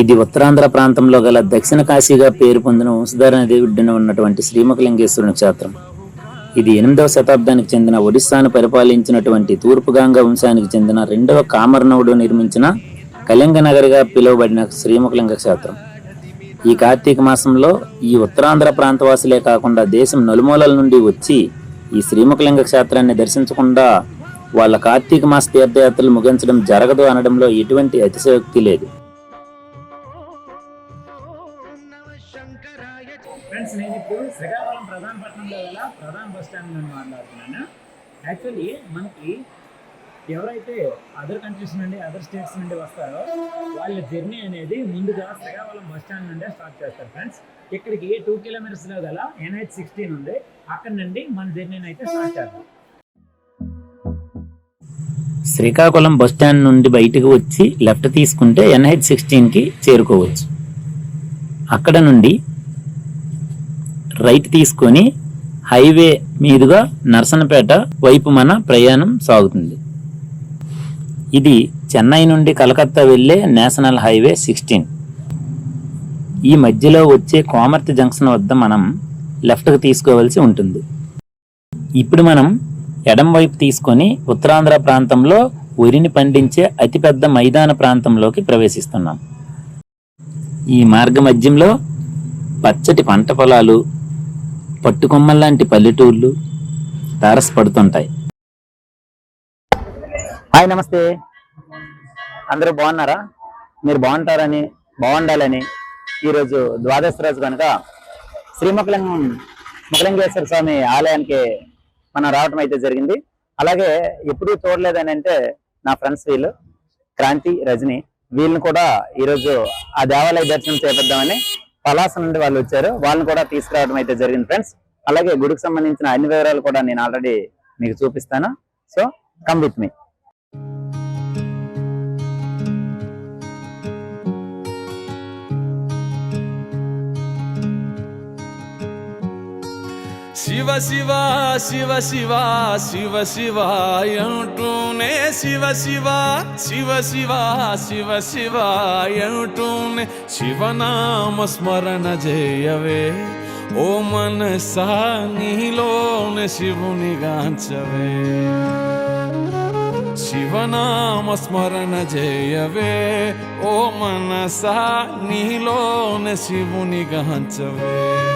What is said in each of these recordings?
ఇది ఉత్తరాంధ్ర ప్రాంతంలో గల దక్షిణ కాశీగా పేరు పొందిన వంశధార నది ఉన్నటువంటి శ్రీముఖలింగేశ్వరుని క్షేత్రం. ఇది ఎనిమిదవ శతాబ్దానికి చెందిన ఒడిస్సాను పరిపాలించినటువంటి తూర్పుగాంగ వంశానికి చెందిన రెండవ కామర్నవుడు నిర్మించిన కళింగ నగరిగా పిలువబడిన శ్రీముఖలింగ క్షేత్రం. ఈ కార్తీక మాసంలో ఈ ఉత్తరాంధ్ర ప్రాంతవాసులే కాకుండా దేశం నలుమూలల నుండి వచ్చి ఈ శ్రీముఖలింగ క్షేత్రాన్ని దర్శించకుండా వాళ్ళ కార్తీక మాస తీర్థయాత్రలు ముగించడం జరగదు అనడంలో ఎటువంటి అతిశయోక్తి లేదు. ఫ్రెండ్స్ నేను ఇప్పుడు శ్రీకాకుళం ప్రధానపట్నంలో గల ప్రధాన బస్ స్టాండ్ నుండి మాట్లాడుతున్నాను. యాక్చువల్లీ మనకి ఎవరైతే అదర్ కంట్రీస్ నుండి అదర్ స్టేట్స్ నుండి వస్తారో వాళ్ళ జర్నీ అనేది ముందుగా శ్రీకాకుళం బస్ స్టాండ్ నుండే స్టార్ట్ చేస్తారు ఫ్రెండ్స్ ఇక్కడికి టూ కిలోమీటర్స్లో గల ఎన్హెచ్ సిక్స్టీన్ ఉంది. అక్కడ నుండి మన జర్నీని అయితే స్టార్ట్ చేద్దాం. శ్రీకాకుళం బస్ స్టాండ్ నుండి బయటకు వచ్చి లెఫ్ట్ తీసుకుంటే ఎన్హెచ్ సిక్స్టీన్కి చేరుకోవచ్చు. అక్కడ నుండి రైట్ తీసుకొని హైవే మీదుగా నరసనపేట వైపు మన ప్రయాణం సాగుతుంది. ఇది చెన్నై నుండి కలకత్తా వెళ్ళే నేషనల్ హైవే సిక్స్టీన్. ఈ మధ్యలో వచ్చే కోమర్తి జంక్షన్ వద్ద మనం లెఫ్ట్కి తీసుకోవాల్సి ఉంటుంది. ఇప్పుడు మనం ఎడం వైపు తీసుకొని ఉత్తరాంధ్ర ప్రాంతంలో వరిని పండించే అతిపెద్ద మైదాన ప్రాంతంలోకి ప్రవేశిస్తున్నాం. ఈ మార్గ మధ్యంలో పచ్చటి పంట పొలాలు పట్టుకొమ్మల్లాంటి పల్లెటూళ్ళు తారసపడుతుంటాయి హాయ్ నమస్తే. అందరూ బాగున్నారా? మీరు బాగుంటారని బాగుండాలని ఈరోజు ద్వాదశ రోజు కనుక శ్రీమకలింగం మకలింగేశ్వర స్వామి ఆలయానికి మనం రావటం అయితే జరిగింది. అలాగే ఎప్పుడూ చూడలేదని అంటే నా ఫ్రెండ్స్ వీళ్ళు క్రాంతి రజని వీళ్ళని కూడా ఈరోజు ఆ దేవాలయ దర్శనం చేపిద్దామని పలాస నుండి వాళ్ళు వచ్చారు. వాళ్ళని కూడా తీసుకురావడం అయితే జరిగింది ఫ్రెండ్స్ అలాగే గుడికి సంబంధించిన అన్ని వివరాలు కూడా నేను ఆల్రెడీ మీకు చూపిస్తాను. So come with me Shiva Shiva Shiva Shiva Shiva Shiva అంటూ శివ శివ శివ శివ శివ శివ అంటూనే శివనామ స్మరణ చేయవే ఓ మనసా నీలోనే శివుని గాంచవే. శివనామ స్మరణ చేయవే ఓ మనసా నీలోనే శివుని గాంచవే.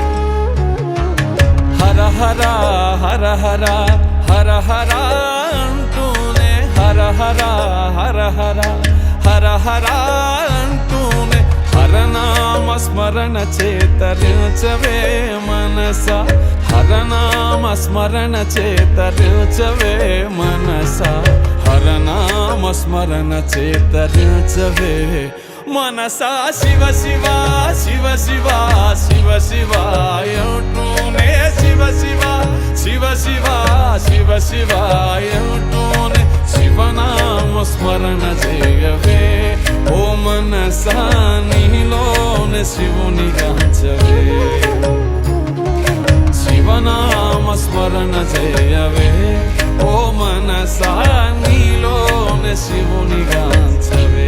హర హర హర హర హర హర అంటూనే హర హర హర హర హర హర అంటూనే హరనామ స్మరణ చేతరించవే మనస. హరనామ స్మరణ చేతరించవే మనస. హరనామ స్మరణ చేతరించవే మనసా. శివ శివ శివ శివ శివ శివ అంటూనే శివ శివ శివ శివ శివ శివ అంటూనే శివనామ స్మరణ చేయవే. ఓ మనసా నీలోనే శివుని గాంచవే శివనామ స్మరణ చేయవే. ఓ మనసా నీలోనే శివుని గాంచవే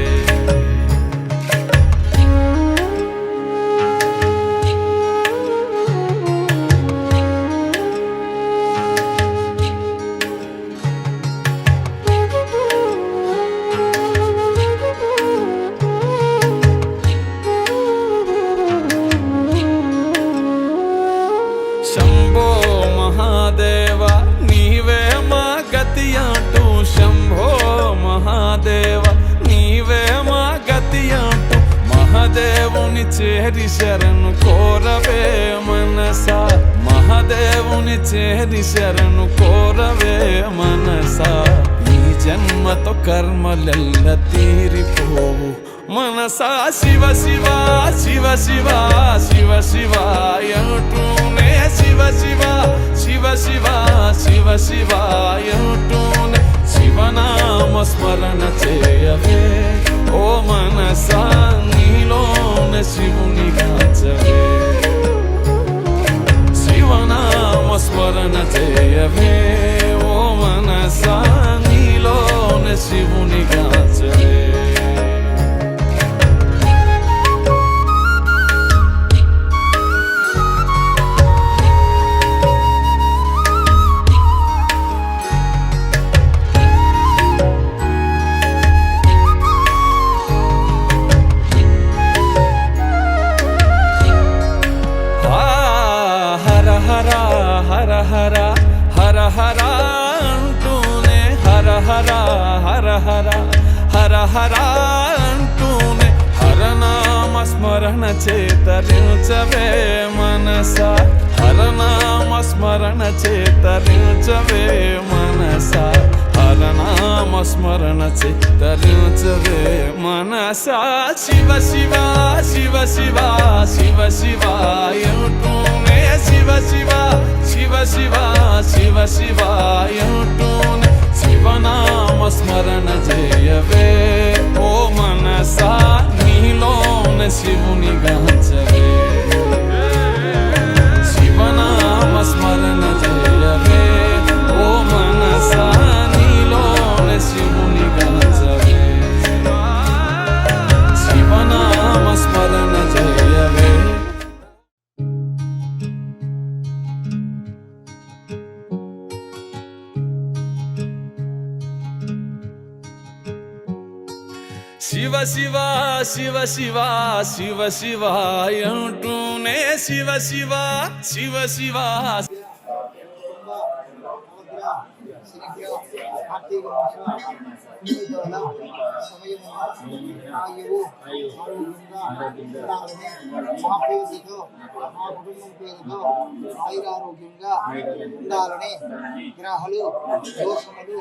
చేరి శరణు కోరవే మనసా ఈ జన్మతో కర్మలెల్ల తీరిపోవు మనసా శివ శివ శివ శివ శివ శివ అంటూనే శివ శివ శివ శివ శివ శివ అంటూనే శివనామ స్మరణ చేయవే ఓ మనసా నీలోన శివుని కాచవే శివనామ స్మరణ చేయవే ఓ మనసా నీలోన శివుని గాచవే స్మరణ చేత చేతరించవే మనస హరనామ స్మరణ చేత చేతరించవే మనస శివ శివ శివ శివ శివ శివ అంటూనే శివ శివ శివ శివ శివ శివ అంటూనే శివనామ స్మరణ చేయవే ఓ మనసా నీలోన శివుని గాంచవే శివ శివ శివ శివ అంటూనే శివ శివ శివ శివ కార్తీక మాసం పుణ్యకాల సమయమున ఆయువు ఆరోగ్యంగా ఉండాలని మా పేరుతో మా కుటుంబం పేరుతో ఆయురారోగ్యంగా ఉండాలని గ్రహాలు దోషములు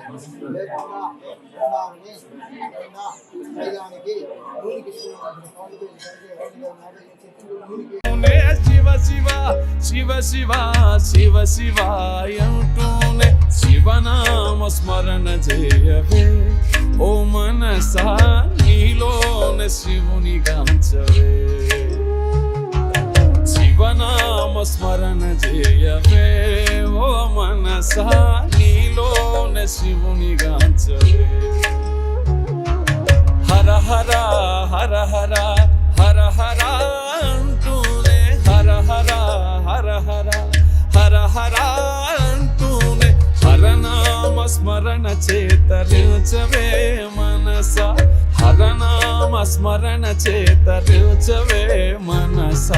లేకుండా ఉండాలని నిన్న శరీరానికి నూనెకి నూనెకి నే శివ శివ శివ శివ శివ శివ అంటూనే శివనామ స్మరణ చేయవే ఓ మనసా నీలోన శివుని గాంచవే. శివనామ స్మరణ చేయవే. ఓ మనసా నీలోన శివుని గాంచవే. హర హర హర హరా. స్మరణ చేతరించవే మనస హరనామ స్మరణ చేతరించవే మనస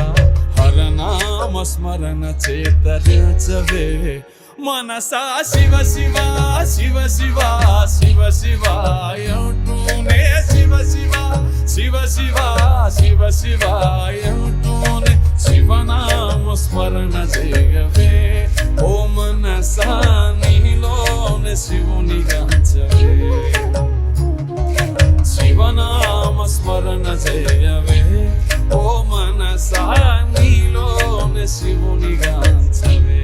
హరనామ స్మరణ చేతరించవే మనస శివ శివ శివ శివ శివ శివ అంటూనే శివ శివ శివ శివ శివ శివ అంటూనే శివనామ స్మరణ చేయవే ఓ మనసా నీలోనే శివుని గాంచవే శివనామ స్మరణ చేయవే ఓ మనసా నీలోనే శివుని గాంచవే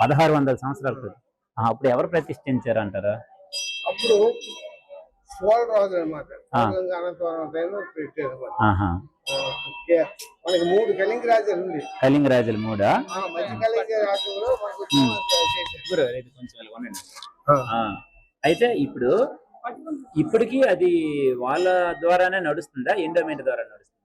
పదహారు వందల సంవత్సరాల క్రితం. అప్పుడు ఎవరు ప్రతిష్ఠించారు అంటారా అప్పుడు సోళరాజు అనమాట. అనంతవరం పెట్టారు మనకి మూడు కలింగ రాజ్యాలు ఉంది కళింగ రాజుల మూడా కలింగ అయితే ఇప్పుడు ఇప్పటికీ అది వాళ్ళ ద్వారానే నడుస్తుందా? ఎండోమెంట్ ద్వారా నడుస్తుందా?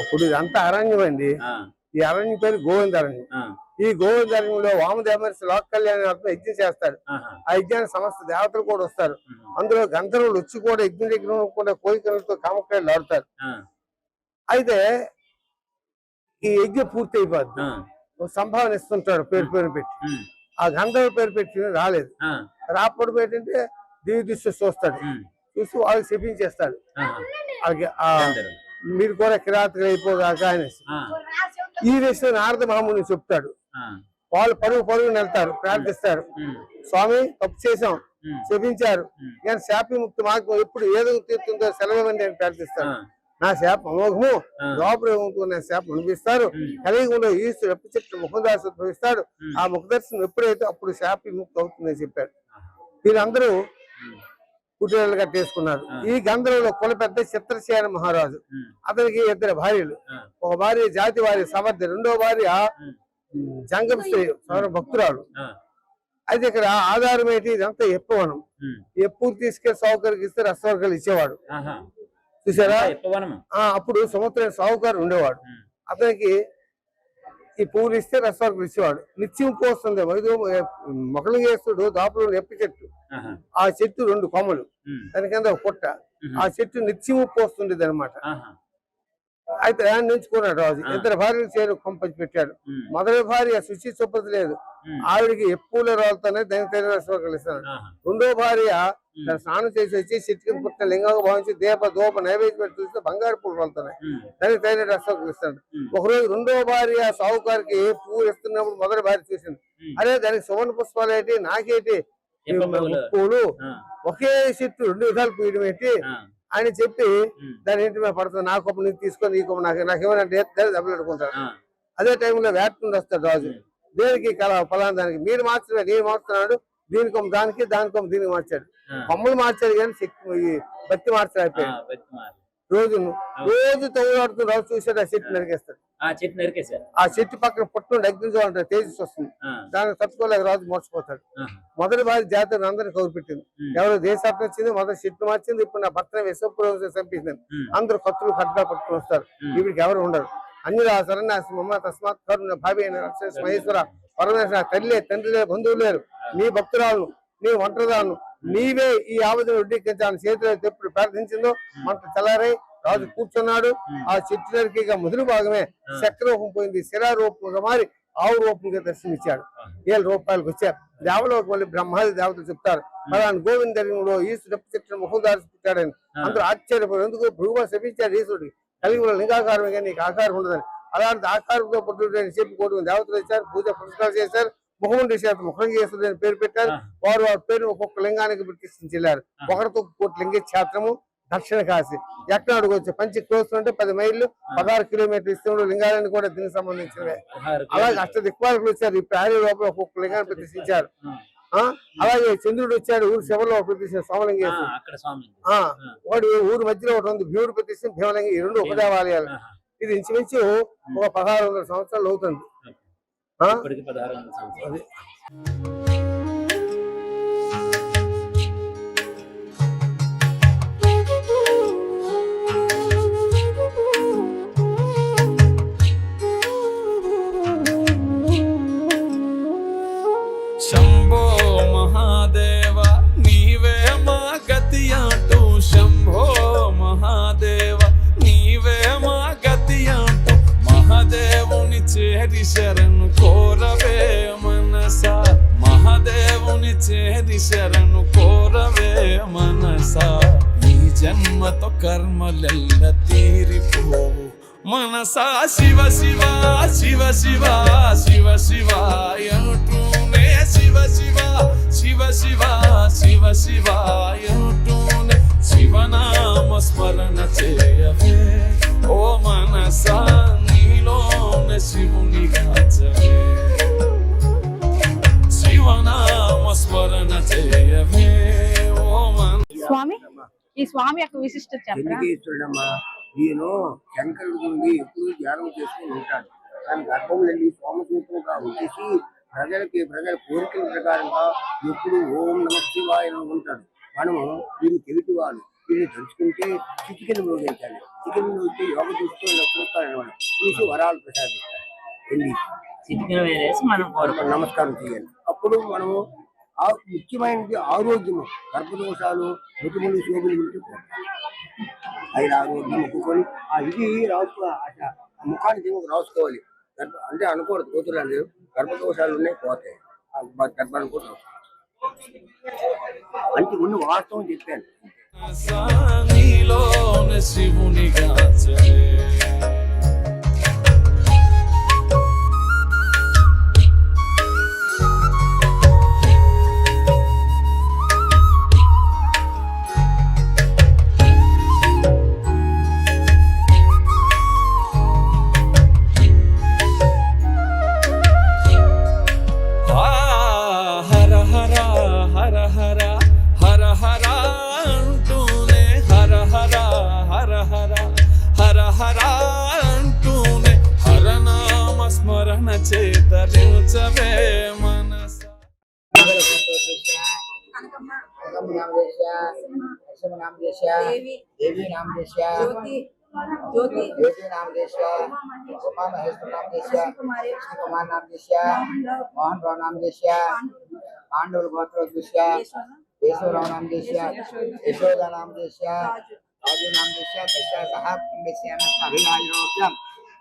అప్పుడు ఇదంతా అరణ్యం అండి ఆ, ఈ అరణ్యం పేరు గోవింద అరణ్యం. ఆ, ఈ గోవింద అరణ్యంలో వామదేవమర్శి లోక కళ్యాణ యజ్ఞం చేస్తారు ఆహా, ఆ యజ్ఞానికి సమస్త దేవతలు కూడా వస్తారు. అందులో గంధర్వులు వచ్చి కూడా యజ్ఞ దగ్గర కూడా కోరికలతో కామకాయలు ఆడుతారు. ఆ, అయితే ఈ యజ్ఞం పూర్తి అయిపోద్ది సంభావన ఇస్తుంటాడు పేరు పేరు పెట్టి. ఆ. గంధర్వ పేరు పెట్టి రాలేదు. రాపడు ఏంటంటే దివ్య దృష్టి చూస్తాడు చూసి వాళ్ళకి చెప్పించేస్తాడు. మీరు కూడా కిరాతకులు అయిపోగాక అనేసి. ఆ, ఈ విషయం నారద మహాముని చెప్తాడు. వాళ్ళు పరుగు పరుగుని వెళ్తారు ప్రార్థిస్తారు. స్వామి తప్పు చేశాం. ఉమ్. నేను శాపి ముక్తి మార్గం ఎప్పుడు ఏదో తీరుతుందో సెలవుని నేను ప్రార్థిస్తాను నా శాప అమోఘము. ఆ. లోపల నా శాప అనిపిస్తారు. కలిగి ఉండే ఈశ్వరు ఎప్పుడు చెట్టు ముఖదాసు ఉద్భవిస్తాడు ఉమ్. ఆ ముఖదర్శనం ఎప్పుడైతే అప్పుడు శాపి ముక్తి అవుతుందని చెప్పాడు. వీళ్ళందరూ కుటీరాలు కట్టేసుకున్నారు. ఈ గంధంలో కుల పెద్ద చిత్రసేన మహారాజు. అతనికి ఇద్దరు భార్యలు. ఒక భార్య జాతి వారి సమర్థ రెండో భార్య జంగం స్త్రీ సౌర భక్తురాలు. అయితే ఇక్కడ ఆధారం ఏంటి? ఇదంతా ఎప్పవనం. ఉమ్, ఎప్పుడు తీసుకెళ్ళి సౌకర్యం ఇస్తే రసవర్గాలు ఇచ్చేవాడు. చూసారా? అప్పుడు సముద్రం సావుకారు ఉండేవాడు. అతనికి ఈ పువ్వులు ఇస్తే రసవర్గం ఇచ్చేవాడు. నిత్యం పోస్తుంది మైదు మొక్కలింగేస్తుడు దాపులు ఎప్ప చెట్టు. ఆ చెట్టు రెండు కొమ్మలు. దాని కింద ఒక పుట్ట. ఆ చెట్టు నిత్యము పోస్తుండేది అనమాట. అయితే ఆయన నుంచుకున్నాడు రాజు. ఇద్దరు భార్యలు చేరు కొంపచి పెట్టాడు. మొదటి భార్య శుచి శుభ్రత లేదు. ఆవిడికి ఎప్పుల రాళ్ళతోనే దాని తగిన రసవర్గాలు ఇస్తాడు ఆహా. రెండో భార్య తన స్నానం చేసి వచ్చి చెట్టు కింద పుట్టిన లింగంగా భావించి దీప దూప నైవేద్యం పెట్టి చూస్తే బంగారు పూలు రాలుతున్నాయి ఉమ్, దానికి తగిన రసవర్గాలు ఇస్తాడు ఒకరోజు రెండో భార్య సావుకారికి పువ్వు ఇస్తున్నప్పుడు మొదటి భార్య చూసింది. అరే దానికి సువర్ణ పుష్పాలు ఏంటి? నాకేంటి. పూలు ఒకే చెట్టు రెండు విధాలు పూయడం ఏంటి? అని చెప్పి దాని ఇంటి మీద పడుతుంది? నా నీకు తీసుకొని నీ కొప్ప నాకు నాకు ఏమనంటే దెబ్బలు అదే టైంలో నుండి వస్తాడు రాజు. దేనికి కల ఫలానా దానికి? మీరు మార్చలే నేను మార్చుతున్నాడు దీనికి దానికి దానికి దీనికి మార్చాడు. ఆ, కొమ్మలు మార్చాడు కానీ శక్తి బత్తి మార్చలేకపోయాడు వెతుకుమారు. రోజు రోజు తగులాడుతూ రాజు చూసాడు ఆ చెట్టు నరికేస్తాడు. ఆ చెట్టు నరికేశారు. ఆ చెట్టు పక్కన పుట్టు అగ్నించాలంటే తేజస్ వస్తుంది. దానికి తట్టుకోలేక రాజు మోసపోతాడు. మొదటి భార్య జాతర అందరిని కౌరు పెట్టింది ఉమ్, ఎవరో దేశాటం వచ్చింది మొదటి చెట్టు మార్చింది ఇప్పుడు నా భర్త విశ్వపురం చంపించింది అందరూ కత్తులు కట్టుగా పట్టుకుని వస్తారు. ఉమ్. వీడికి ఎవరు ఉండరు. అన్ని రాశారని మమ్మ తస్మాత్ కరుణ భావి మహేశ్వర పరమేశ్వర తల్లి తండ్రి లేరు బంధువులు లేరు. నీ భక్తురాలను నీ ఒంటరిదాను నీవే ఈ ఆవేదన వడ్డీకించాలని చేతిలో ఎప్పుడు ప్రార్థించిందో మంట చల్లారై రాజు కూర్చున్నాడు. ఆ చెట్టు నరికి ఇక మొదటి భాగమే చక్ర రూపం పోయింది. శిలా రూపంగా మారి ఆవు రూపంగా దర్శనమిచ్చాడు. ఏళ్ళ రూపాయలకు వచ్చారు. దేవలోకి మళ్ళీ బ్రహ్మాది దేవతలు చెప్తారు. పలానా గోవిందలో ఈశ్వరు చెట్టు ముఖం దాచుకుంటాడని అందరూ ఆశ్చర్యపోయారు. ఎందుకు? భృగువ శపించాడు ఈశ్వరుడికి. కలిగి ఉన్న లింగాకారమే కానీ నీకు ఆకారం ఉండదని. అలాంటి ఆకారంతో పుట్టుడని చెప్పి కోటి దేవతలు ఇచ్చారు పూజ పురస్కారం చేశారు ముఖం చేశారు ముఖం చేస్తుంది అని పేరు పెట్టారు. వారు వారి పేరు ఒక్కొక్క లింగానికి ప్రతిష్ఠించి వెళ్ళారు. ఒకరితో కోటి లింగ క్షేత్రము దక్షిణ కాశీ. ఎక్కడ అడుగువచ్చు పంచి క్లోజ్ అంటే పది మైళ్ళు పదహారు కిలోమీటర్ ఇష్టంలో లింగాలని కూడా దీనికి సంబంధించినవే. అలాగే కిలోమీటర్లు. అష్ట దిక్పాలకులు వచ్చారు. ఈ ప్రహరీ లోపల ఒక్కొక్క లింగాన్ని ప్రతిష్ఠించారు. అలాగే చంద్రుడు వచ్చాడు ఊరు శివలో ప్రతిష్ఠ సోమలింగేశ్వరు వాడు ఊరు మధ్యలో ఒకటి ఉంది భీముడు ప్రతిష్ఠ భీమలింగం ఈ రెండు ఒక దేవాలయాలు. ఇది ఇంచుమించు ఒక పదహారు వందల సంవత్సరాలు అవుతుంది. చేరి శరణు కోరవే మనస మహాదేవుని చేరి శరణు కోరవే మనస ఈ జన్మతో కర్మలెల్ల తీరిపోవు మనస శివ శివ శివ శివ శివ శివ అంటూనే శివ శివ శివ శివ శివ శివ అంటూనే శివనామ స్మరణ చేయవే ఓ మనసా స్వామి? ఈ స్వామి యొక్క విశిష్టత చెప్పరా? ఈయన శంకరుడి గురించి ఎప్పుడు ధ్యానం చేసుకుని ఉంటాడు. కానీ గర్భంలోని సోమసూత్రంగా వచ్చేసి ప్రజలకి ప్రజల కోరికల ప్రకారంగా ఎప్పుడు ఓం నమ శివాయ ఉంటాడు. మనము దీన్ని చెవిటి వాళ్ళు దీన్ని తలుచుకుంటే చిటికెన్ మోగించాలి. చిటికెన్ మోగితే యోగ చూస్తూ ఇలా చూస్తాడు అనమాట. చూసి వరాలు ప్రసాదిస్తాడు. వెళ్ళి చిటికిన వేరేసి మనం నమస్కారం చేయాలి. అప్పుడు మనము ముఖ్యమైనది ఆరోగ్యము. గర్భదోషాలు ముట్టుములు శోభులు ఉంటే పోతాయి. ఆరోగ్యం ముక్కుకొని ఆ ఇది రాసుకో అట్లా ఆ ముఖానికి ఏమో రాసుకోవాలి. గర్భ అంటే అనుకోరు కూతురు అంటే గర్భదోషాలు ఉన్నాయి పోతాయి. ఆ గ- గర్భాన్ని కూడా అంటే ఉన్న వాస్తవం చెప్పాను. నీలోన చేతరించవే మనస देवी नाम देश्या ज्योति ज्योति ज्योति नाम देश्या उमा महेश्वर नाम देश्या कृष्ण कुमार नाम देश्या मोहन राव नाम देश्या पांडव गोत्र देश्या केशवराव नाम देश्या यशोदा नाम देश्या राजू नाम देश्या तस्या सह कुंभस्याम अभिलाषोक्यम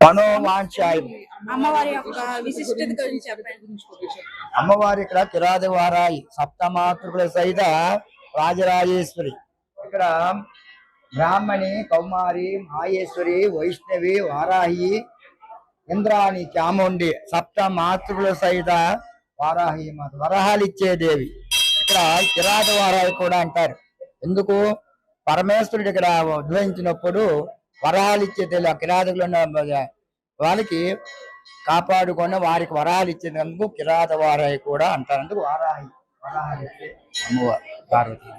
మనోవాంఛాయం. అమ్మవారి యొక్క విశిష్టత గురించి చెప్పండి. అమ్మవారి ఇక్కడ కిరాది వారాయి సప్తమాతృకుల సహిత రాజరాజేశ్వరి. ఇక్కడ బ్రాహ్మణి కౌమారి మాహేశ్వరి వైష్ణవి వారాహి ఇంద్రాణి చాముండి సప్త మాతృకుల సహిత వారాహి మాత వరహాలు ఇచ్చే దేవి. ఇక్కడ కిరాత వారాయి కూడా అంటారు. ఎందుకు? పరమేశ్వరుడు ఇక్కడ ఉద్భవించినప్పుడు వరహాలు ఇచ్చే తెలియ కిరాతకులు ఉన్న వాళ్ళకి కాపాడుకొని వారికి వరాలు ఇచ్చినందుకు కిరాత వారాయి కూడా అంటారు అందుకు వారాహి ఇచ్చే అమ్మవారు పార్వతి.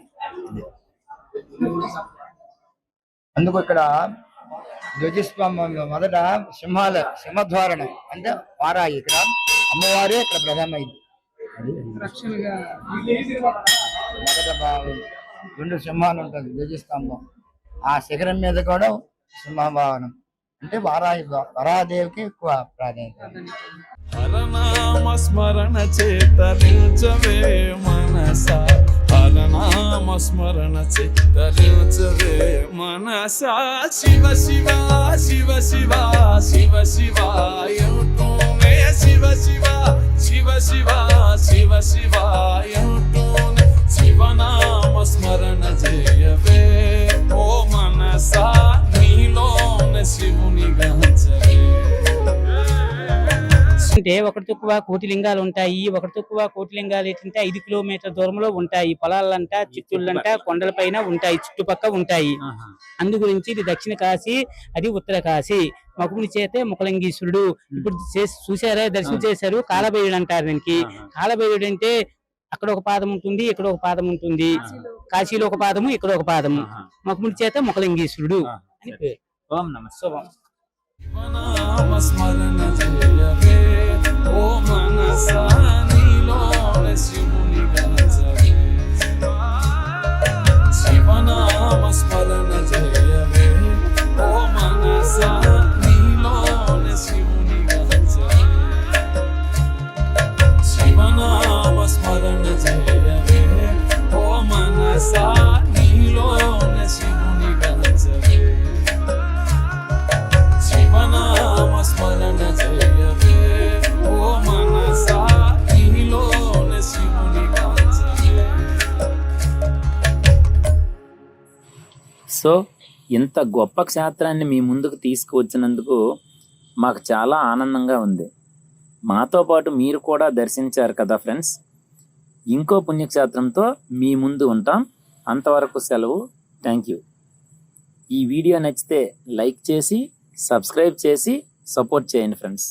అందుకు ఇక్కడ ధ్వజస్వామి మొదట సింహాల సింహద్వారణ అంటే వారాయి ఇక్కడ అమ్మవారే ఇక్కడ ప్రధానమైంది మొదట రెండు సింహాలు ఉంటుంది ధ్వజస్తంభం ఆ శిఖరం మీద కూడా సింహభావనం. అంటే వారాయి వరాదేవికి ఎక్కువ ప్రాధాన్యత. హరనామ స్మరణ చేత చేతరించవే మనస. హరనామ స్మరణ చేత చేతరించవే మనస. శివ శివ శివ శివ శివ శివ ఎంటూనే ఒకటి తక్కువ కోటి లింగాలు ఉంటాయి ఒకటి తక్కువ కోటి లింగాలు ఏంటంటే ఐదు కిలోమీటర్ దూరంలో ఉంటాయి. పొలాలంట చిత్తూళ్ళంట కొండలపైన ఉంటాయి చుట్టుపక్క ఉంటాయి. అందు గురించి ఇది దక్షిణ కాశీ అది ఉత్తర కాశీ. మకుముని చేతే ముకలింగీశ్వరుడు ఇప్పుడు చేసి- చూసారా దర్శనం చేశారు కాలభైరుడు అంటారు దీనికి. కాలభైరుడు అంటే అక్కడ ఒక పాదం ఉంటుంది ఇక్కడ ఒక పాదం ఉంటుంది. కాశీలో ఒక పాదము ఇక్కడ ఒక పాదము. మకుముని చేత ముకలింగీశ్వరుడు అని పేరు. ఓం నమ. శుభం. శివనామ స్మరణ చేయవే ఓ మనస నీలోన శివుని సో ఇంత గొప్ప క్షేత్రాన్ని మీ ముందుకు తీసుకువచ్చినందుకు మాకు చాలా ఆనందంగా ఉంది. మాతో పాటు మీరు కూడా దర్శించారు కదా ఫ్రెండ్స్? ఇంకో పుణ్యక్షేత్రంతో మీ ముందు ఉంటాం. అంతవరకు సెలవు. Thank you. ఈ వీడియో నచ్చితే లైక్ చేసి సబ్స్క్రైబ్ చేసి సపోర్ట్ చేయండి ఫ్రెండ్స్.